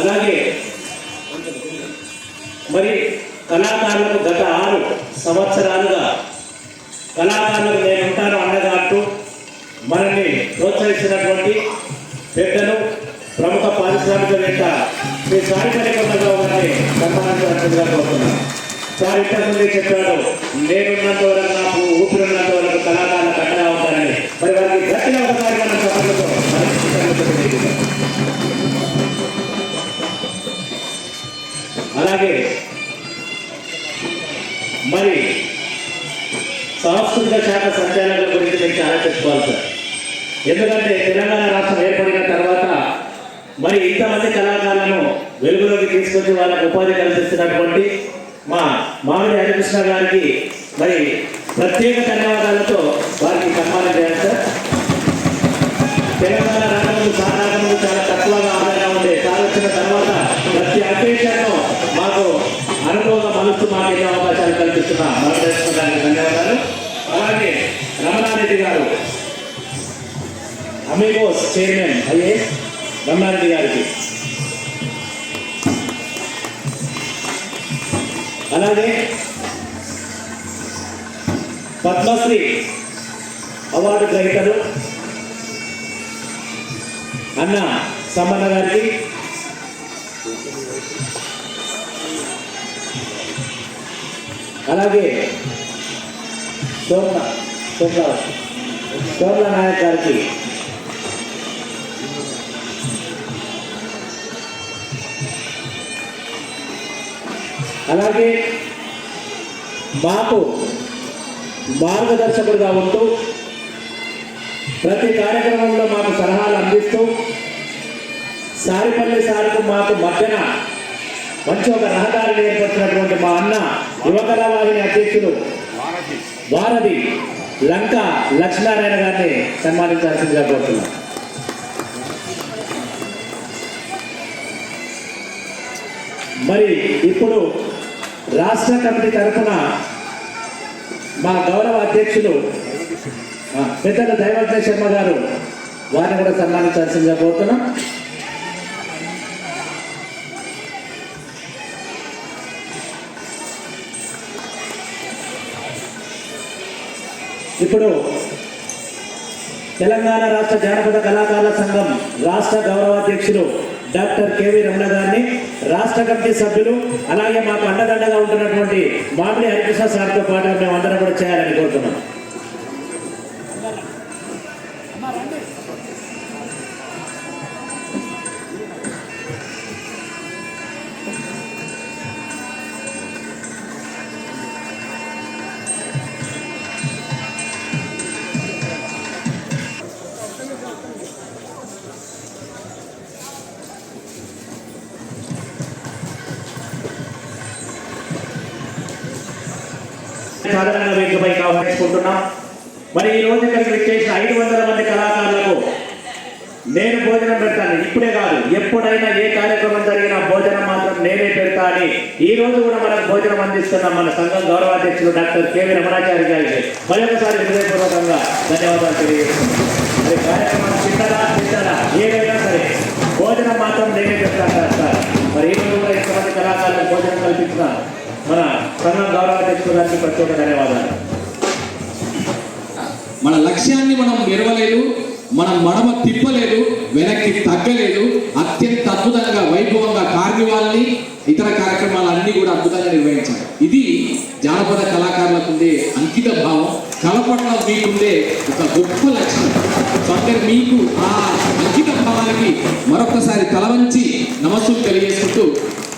అలాగే మరి కళాకారులకు గత ఆరు సంవత్సరాలుగా కళాకారులకు నేను ఉంటాను అండగా అంటూ మనల్ని ప్రోత్సహిస్తున్నటువంటి పెద్దలు ప్రముఖ పారిశ్రామికవేత్త శ్రీ సాయి కొండరావు గారిని సన్మానించవలసిందిగా కోరుతున్నాను. సార్ ఇంతకుముందే చెప్పాడు నేనున్నంత వరకు మరి సాంస్కృతిక శాఖ సంచాలకుల గురించి నేను చాలా చెప్పుకోవాలి సార్. ఎందుకంటే తెలంగాణ రాష్ట్రం ఏర్పడిన తర్వాత మరి ఇంతమంది కళాకారులను వెలుగులోకి తీసుకొచ్చి వాళ్ళకు ఉపాధి కల్పిస్తున్నటువంటి మా మామిడి హరికృష్ణ గారికి మరి ప్రత్యేక ధన్యవాదాలతో వారికి సన్మానం చేయాలి సార్. తెలంగాణ రాష్ట్రంలో సాధారణంగా చాలా తక్కువగా ఆదాయం ఉండే సార్ వచ్చిన తర్వాత ప్రతి అకేషన్ను మాకు అనుభవంగా మలుస్తూ మాకు ఎన్నో అవకాశాలు కల్పిస్తున్న మార్గదర్శన ధన్యవాదాలు. అలాగే రమణారెడ్డి గారు అమీగోస్ చైర్మన్ ఐఏఎస్ రమణారెడ్డి గారికి. అలాగే పద్మశ్రీ అవార్డు గ్రహీతలు అన్న సమ్మన్న గారికి. అలాగే సోమ్ల సోమ్ల సోమ్ల నాయక్ గారికి అలాగే మాకు మార్గదర్శకుడిగా ఉంటూ ప్రతి కార్యక్రమంలో మాకు సలహాలు అందిస్తూ సారిపల్లి సార్కు మాకు మధ్యన మంచి ఒక రహదారిని ఏర్పరిచినటువంటి మా అన్న యువకళ వాహిని అధ్యక్షుడు వారధి లంక లక్ష్మీనారాయణ గారిని సన్మానించాల్సిందిగా కోరుతున్నాం. మరి ఇప్పుడు రాష్ట్ర కమిటీ తరఫున మా గౌరవ అధ్యక్షులు పెద్దల దైవజ్ఞ శర్మ గారు వారిని కూడా సన్మానించాల్సిందిగా కోరుతున్నాం. ఇప్పుడు తెలంగాణ రాష్ట్ర జానపద కళాకారుల సంఘం రాష్ట్ర గౌరవాధ్యక్షులు డాక్టర్ కేవి రమణ గారిని రాష్ట్ర కమిటీ సభ్యులు అలాగే మాకు అండదండగా ఉంటున్నటువంటి మామిడి హరికృష్ణ సార్తో పాటు మేము అందరం కూడా చేయాలని కోరుతున్నాం. సాధారణ వేదికపై కావాలనుకుంటున్నాం మరి ఈ రోజు ఇక్కడికి వచ్చేసిన ఐదు వందల మంది కళాకారులకు నేను భోజనం పెడతాను. ఇప్పుడే కాదు ఎప్పుడైనా ఏ కార్యక్రమం జరిగినా భోజనం మాత్రం నేనే పెడతా అని ఈ రోజు కూడా మనకు భోజనం అందిస్తున్నాం మన సంఘం గౌరవాధ్యక్షులు డాక్టర్ కేవీ రమణాచారి గారికి. మరొకసారి హృదయపూర్వకంగా ధన్యవాదాలు తెలియజేస్తున్నాం మరి కార్యక్రమం చిన్నదా చిన్నదా ఏదైనా సరే భోజనం మాత్రం నేనే పెడతాను సార్. మరి ఈ రోజు కూడా ఇంతమంది కళాకారులకు భోజనం కల్పించిన మన సంఘం గౌరవం తెచ్చుకోవడానికి ప్రత్యేక ధన్యవాదాలు. మన లక్ష్యాన్ని మనం గెలవలేదు మనం మడమ తిప్పలేదు వెనక్కి తగ్గలేదు అత్యంత అద్భుతంగా వైభవంగా కార్నివాల్ని ఇతర కార్యక్రమాలు అన్ని కూడా అద్భుతంగా నిర్వహించారు. ఇది జానపద కళాకారులకు ఉండే అంకిత భావం కళపట్ల మీకుండే ఒక గొప్ప లక్ష్యం. సో మీకు ఆ అంకిత భావానికి మరొకసారి తలవంచి నమస్సులు తెలియజేసుకుంటూ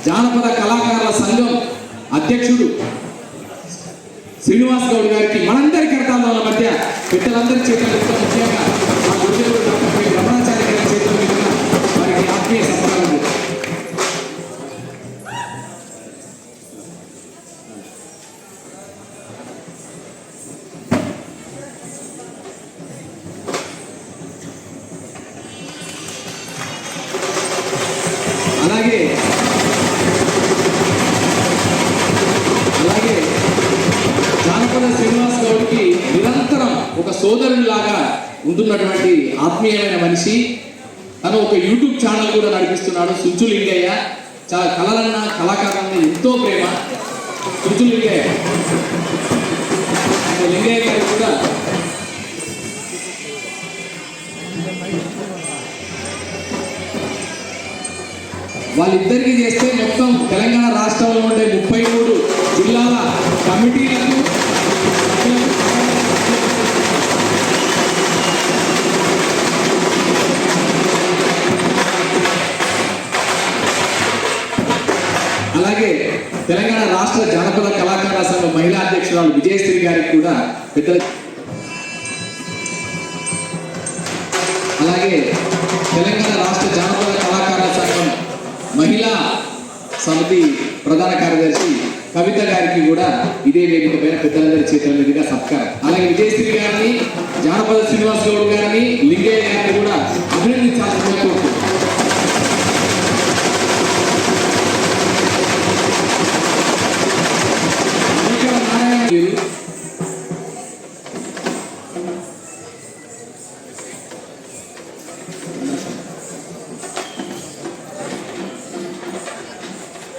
జానపద కళాకారుల సంఘం అధ్యక్షుడు శ్రీనివాస్ గౌడ్ గారికి మనందరి కరతాల మధ్య పెద్దలందరి చేతులు ముఖ్యంగా మా గురుదేవుడు డాక్టర్ పి. రమణాచార్య గారి చేతుల మీదుగా వారికి ఆత్మీయ సత్కారం అలాగే జానపద శ్రీనివాస్ గౌడ్కి నిరంతరం ఒక సోదరునిలాగా ఉంటున్నటువంటి ఆత్మీయమైన మనిషి. తను ఒక యూట్యూబ్ ఛానల్ కూడా నడిపిస్తున్నాడు సుంచు లింగయ్య. చాలా కళలన్న కళాకారులన్న ఎంతో ప్రేమ. సుంచు లింగయ్య. లింగయ్య గారికి కూడా వాళ్ళిద్దరికి చేస్తే మొత్తం తెలంగాణ రాష్ట్రంలో ఉండే ముప్పై మూడు అలాగే తెలంగాణ రాష్ట్ర జానపద కళాకార సంఘం మహిళా అధ్యక్షురాలు విజయశ్రీ గారికి కూడా పెద్దల అలాగే తెలంగాణ రాష్ట్ర జానపద కళాకార సంఘం మహిళా సమితి ప్రధాన కార్యదర్శి కవిత గారికి కూడా ఇదే వేదిక పైన పెద్దలందరి చేతుల మీదుగా సత్కారం. అలాగే విజయశ్రీ గారిని జానపద శ్రీనివాస్ గౌడ్ గారిని లింగయ్య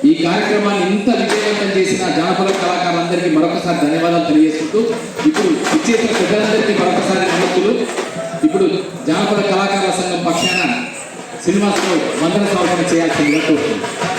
ఈ కార్యక్రమాన్ని ఇంత విజయవంతం చేసిన జానపద కళాకారులందరికీ మరొకసారి ధన్యవాదాలు తెలియజేసుకుంటూ ఇప్పుడు ఇచ్చేసిన పెద్దలందరికీ మరొకసారి నమస్తులు ఇప్పుడు జానపద కళాకారుల సంఘం పక్షాన శ్రీనివాసరావు వందన సమర్పణ చేయాల్సిందిగా కోరుతున్నాను.